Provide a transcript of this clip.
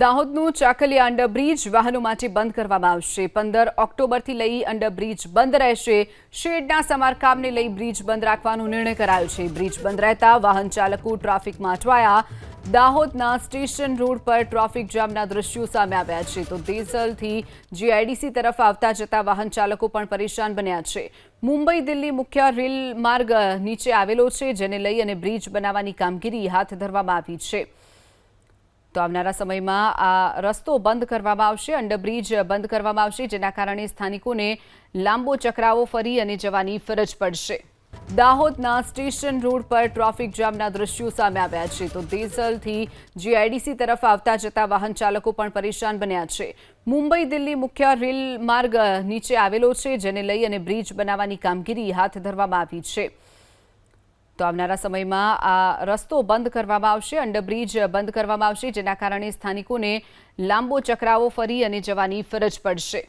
દાહોદનું Chakaliya underbridge વાહનો માટે બંધ કરવામાં આવશે. પંદર ઓક્ટોબરથી લઈ અંડરબ્રિજ બંધ રહેશે. શેડના સમારકામને લઈ બ્રિજ બંધ રાખવાનો નિર્ણય કરાયો છે. બ્રિજ બંધ રહેતા વાહન ચાલકો ટ્રાફિકમાં અટવાયા. દાહોદના સ્ટેશન રોડ પર ટ્રાફિક જામના દ્રશ્યો સામે આવ્યા છે. તો દેસલથી જીઆઈડીસી તરફ આવતા જતા વાહન ચાલકો પણ પરેશાન બન્યા છે. મુંબઈ દિલ્હી મુખ્ય રેલ માર્ગ નીચે આવેલો છે, જેને લઈ અને બ્રિજ બનાવવાની કામગીરી હાથ ધરવામાં આવી છે. તો આવનારા સમયમાં આ રસ્તો બંધ કરવામાં આવશે, અંડરબ્રિજ બંધ કરવામાં આવશે, જેના કારણે સ્થાનિકોને લાંબો ચક્રાવો ફરી અને જવાની ફરજ પડશે. દાહોદના સ્ટેશન રોડ પર ટ્રાફિક જામના દ્રશ્યો સામે આવ્યા છે. તો દેસલથી જીઆઈડીસી તરફ આવતા જતા વાહન ચાલકો પણ પરેશાન બન્યા છે. મુંબઈ દિલ્હી મુખ્ય રેલ માર્ગ નીચે આવેલો છે, જેને લઈ અને બ્રિજ બનાવવાની કામગીરી હાથ ધરવામાં આવી છે. તો આવનારા સમયમાં આ રસ્તો બંધ કરવામાં આવશે, અંડરબ્રિજ બંધ કરવામાં આવશે, જેના કારણે સ્થાનિકોને લાંબો ચક્રાવો ફરી અને જવાની ફરજ પડશે.